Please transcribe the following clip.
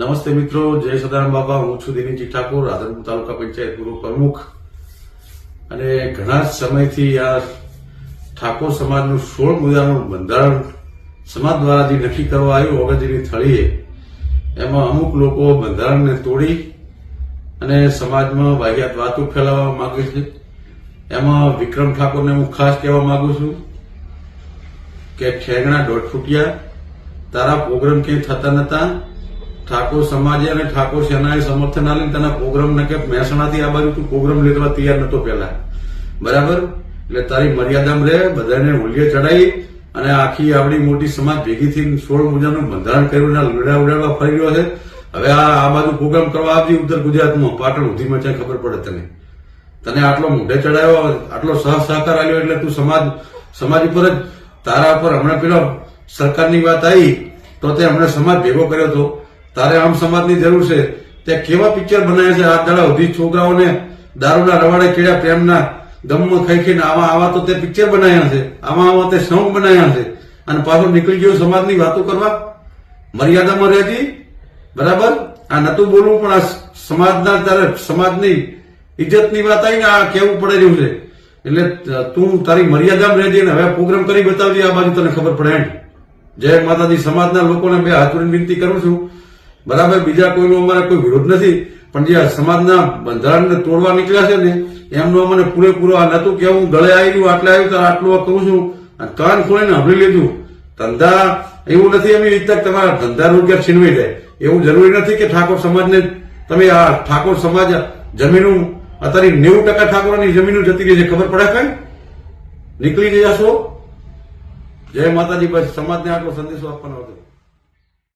નમસ્તે મિત્રો, જય સદારામ બાબા હું છું દિનેશજી ઠાકોર, રાધનપુર તાલુકા પંચાયત પૂર્વ પ્રમુખ. અને ઘણા સમયથી આ ઠાકોર સમાજનું સોળ મુદ્દાનું બંધારણ સમાજ દ્વારા જે નક્કી કરવા આવ્યું ઓગણજીની થળીએ, એમાં અમુક લોકો બંધારણને તોડી અને સમાજમાં વાહિયાત વાતો ફેલાવવા માંગે છે. એમાં વિક્રમ ઠાકોરને હું ખાસ કહેવા માંગુ છું કે ઠેંગણા દોઢ ફૂટ્યા, તારા પ્રોગ્રામ ક્યાંય થતા નતા ઠાકોર સમાજે અને ઠાકોર સેનાએ સમર્થન આલીને તેના પ્રોગ્રામ ને કે મહેસાણાથી આ બાજુ તું પ્રોગ્રામ લેવા તૈયાર નતો પેલા બરાબર? એટલે તારી મર્યાદામાં રહે, બધાને હોલીએ ચડાવી અને આખી આપણી મોટી સમાજ ભેગી થઈને સોળ મુજાનું બંધારણ કર્યું અને લડા ઉડાડવા ફરી રહ્યો છે. હવે આ આ બાજુ પ્રોગ્રામ કરવા આવજે ઉત્તર ગુજરાતમાં. પાટણ ઉધીમાં ચાય ખબર પડે તને. તને આટલો મોઢે ચડાવ્યો આટલો સહ સહકાર આવ્યો એટલે તું સમાજ સમાજ ઉપર જ તારા ઉપર હમણાં પેલો સરકારની વાત આવી, તો તે હમણાં સમાજ ભેગો કર્યો હતો તારે આમ સમાજની જરૂર છે. તે કેવા પિક્ચર બનાવ્યા છે? આ દાડા સુધી છોકરાઓને દારૂના રવાડે કેળ્યા પ્રેમના ગમમાં ખાઈ ખાઈને આવા આવા તો તે પિક્ચર બનાવ્યા છે. આવા આવા તે સોંગ બનાવ્યા છે. અને પાછો નીકળી ગયો સમાજની વાતો કરવા. મર્યાદામાં રહેતી બરાબર? આ નતું બોલવું, પણ આ સમાજના તારે સમાજની ઇજ્જતની વાત આવી ને આ કેવું પડે રહ્યું છે. એટલે તું તારી મર્યાદામાં રહેજે ને હવે પ્રોગ્રામ કરી બતાવજે. આ બાજુ તને ખબર પડે એમ. જય માતાજી. સમાજના લોકોને બે હાથ વિનંતી કરું છું. બરાબર, બીજા કોઈનો અમારે કોઈ વિરોધ નથી. પણ જે સમાજના બંધારણને તોડવા નીકળ્યા છે ને, એમનો અમને પૂરેપૂરો આ નતું કે હું ગળે આવી ગયું આટલે આવ્યું તો આટલું આ કહું છું. કાન ખોલીને સાંભળી લીધું ધંધા એવું નથી એમ રીતે તમારા ધંધા રૂપિયા છીનવી જાય એવું જરૂરી નથી કે ઠાકોર સમાજને તમે આ ઠાકોર સમાજ જમીનું, અત્યારે નેવું ટકા ઠાકોરની જમીનું જતી રહી છે. ખબર પડે કઈ? નીકળી જશો? જય માતાજી. બસ સમાજને આટલો સંદેશો આપવાનો હતો.